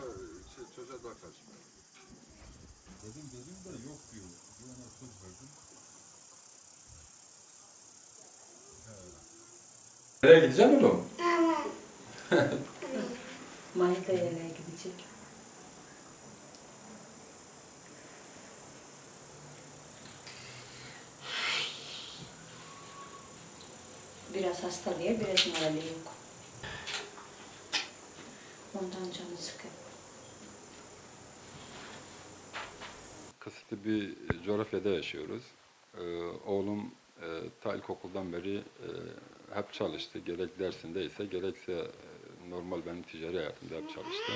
şey, çocuğa daha karışmıyor. Dedim dedim de yok diyor. Bir ona söz verdim. Nereye gideceksin oğlum? Manita yerine gidecek. Biraz hasta diye biraz morali yok. Ondan canı sıkıyor. Kısıtlı bir coğrafyada yaşıyoruz. Ee, oğlum e, ta ilkokuldan beri e, hep çalıştı. Gerek dersindeyse gerekse e, normal benim ticari hayatımda hep çalıştı.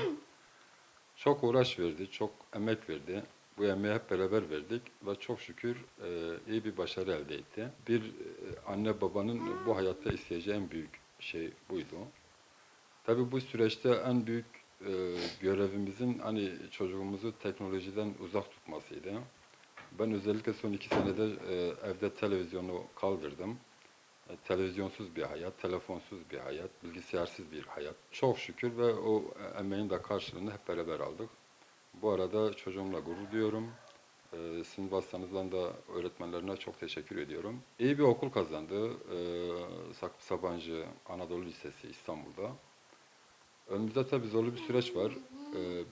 Çok uğraş verdi, çok emek verdi. Bu emeği hep beraber verdik ve çok şükür e, iyi bir başarı elde etti. Bir e, anne babanın bu hayatta isteyeceği en büyük şey buydu. Tabii bu süreçte en büyük e, görevimizin hani çocuğumuzu teknolojiden uzak tutmasıydı. Ben özellikle son iki senede evde televizyonu kaldırdım. E, televizyonsuz bir hayat, telefonsuz bir hayat, bilgisayarsız bir hayat. Çok şükür ve o e, emeğin de karşılığını hep beraber aldık. Bu arada çocuğumla gurur duyuyorum. E, sizin vasıtanızdan da öğretmenlerine çok teşekkür ediyorum. İyi bir okul kazandı. E, Sakıp Sabancı Anadolu Lisesi İstanbul'da. Önümüzde tabii zorlu bir süreç var.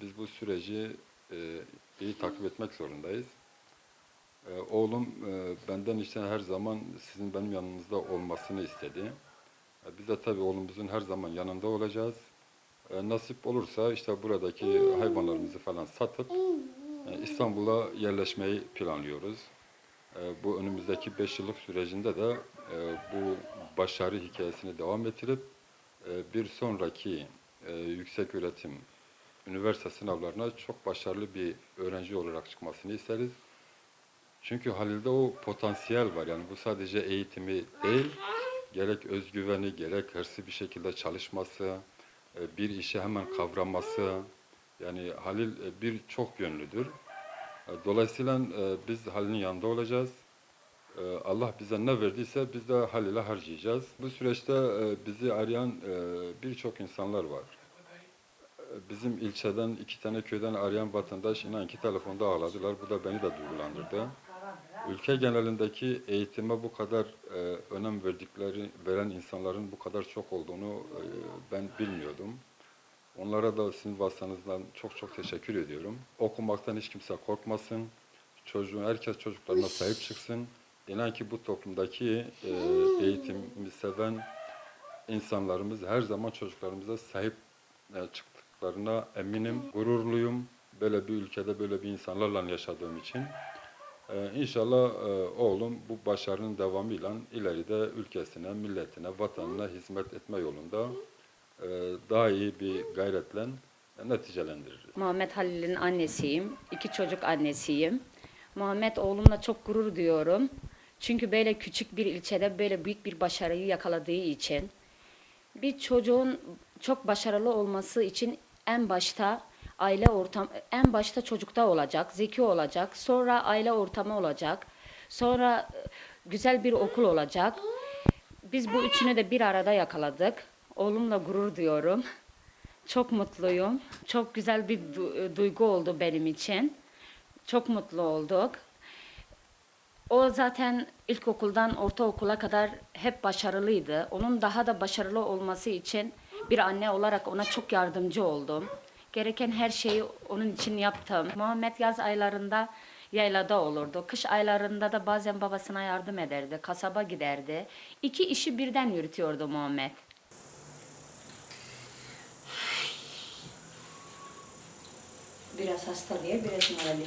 Biz bu süreci e, iyi takip etmek zorundayız. Ee, oğlum e, benden işte her zaman sizin benim yanınızda olmasını istedi. Ee, biz de tabii oğlumuzun her zaman yanında olacağız. Nasip olursa işte buradaki hayvanlarımızı falan satıp e, İstanbul'a yerleşmeyi planlıyoruz. Bu önümüzdeki 5 yıllık sürecinde de e, bu başarı hikayesini devam ettirip bir sonraki yüksek öğretim üniversite sınavlarına çok başarılı bir öğrenci olarak çıkmasını isteriz. Çünkü Halil'de o potansiyel var. Yani bu sadece eğitimi değil, gerek özgüveni, gerek hırsı bir şekilde çalışması, e, bir işi hemen kavraması. Yani Halil e, bir çok yönlüdür. E, Dolayısıyla biz Halil'in yanında olacağız. Allah bize ne verdiyse biz de Halil'e harcayacağız. Bu süreçte bizi arayan birçok insanlar var. Bizim ilçeden iki tane köyden arayan vatandaş inan ki telefonda ağladılar. Bu da beni de duygulandırdı. Ülke genelindeki eğitime bu kadar e, önem verdikleri veren insanların bu kadar çok olduğunu e, ben bilmiyordum. Onlara da sizin vasıtanızdan çok çok teşekkür ediyorum. Okumaktan hiç kimse korkmasın. Çocuğun, herkes çocuklarına sahip çıksın. İnan ki bu toplumdaki e, eğitimi seven insanlarımız her zaman çocuklarımıza sahip e, çıktıklarına eminim. Gururluyum böyle bir ülkede böyle bir insanlarla yaşadığım için. E, inşallah e, oğlum bu başarının devamıyla ileride ülkesine, milletine, vatanına hizmet etme yolunda e, daha iyi bir gayretle neticelendirir. Muhammed Halil'in annesiyim. İki çocuk annesiyim. Muhammed oğlumla çok gurur duyuyorum. Çünkü böyle küçük bir ilçede böyle büyük bir başarıyı yakaladığı için bir çocuğun çok başarılı olması için en başta aile ortam en başta çocukta olacak, zeki olacak, sonra aile ortamı olacak, sonra e, güzel bir okul olacak. Biz bu üçünü de bir arada yakaladık. Oğlumla gurur duyuyorum. Çok mutluyum. Çok güzel bir du- duygu oldu benim için. Çok mutlu olduk. O zaten ilkokuldan ortaokula kadar hep başarılıydı. Onun daha da başarılı olması için bir anne olarak ona çok yardımcı oldum. Gereken her şeyi onun için yaptım. Muhammed yaz aylarında yaylada olurdu. Kış aylarında da bazen babasına yardım ederdi. Kasaba giderdi. İki işi birden yürütüyordu Muhammed. Biraz hasta diye biraz morali.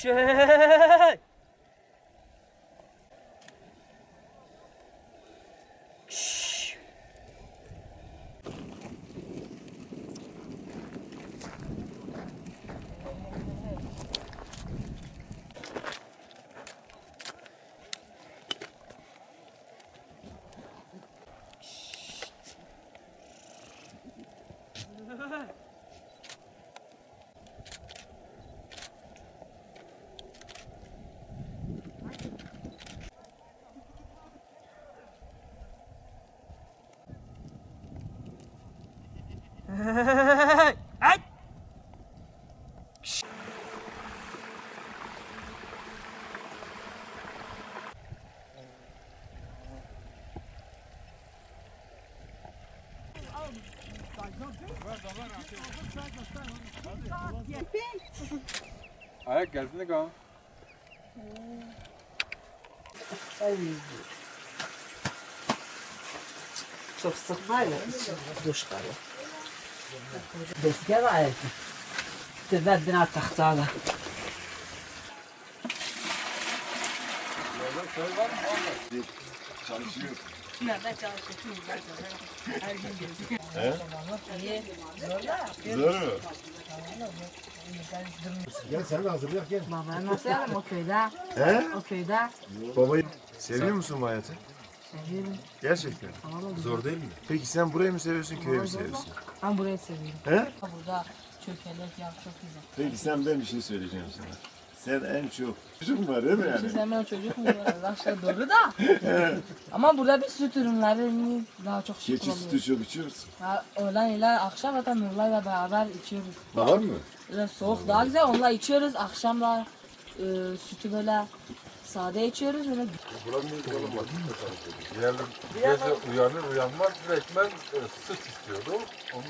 学。Ayak gelsin de Çok sıkmayla duş kalı. Deske var evde. Tüver bina tahtala. Gel sen de hazırlayak gel. Baba nasıl yapayım o köyde? He? O köyde. Babayı seviyor musun bu hayatı? Seviyorum. Gerçekten. Zor değil mi? Peki sen burayı mı seviyorsun, köyü mü seviyorsun? Ben burayı seviyorum. He? Burada çökelek yap çok güzel. Peki sen ben bir şey söyleyeceğim sana. Sen en çok çocuk var değil mi yani? Hemen çocuk mu var? Aşağı doğru da. Ama burada bir süt ürünleri daha çok şık Keçi sütü çok içiyor musun? Ha, öğlen ile akşam zaten Nurlay'la beraber içiyoruz. Var mı? Böyle soğuk daha güzel onunla içiyoruz. Akşamlar e, sütü böyle sade içiyoruz. Böyle Diğerleri gece uyanır uyanmaz direktmen e, süt istiyordu. Onu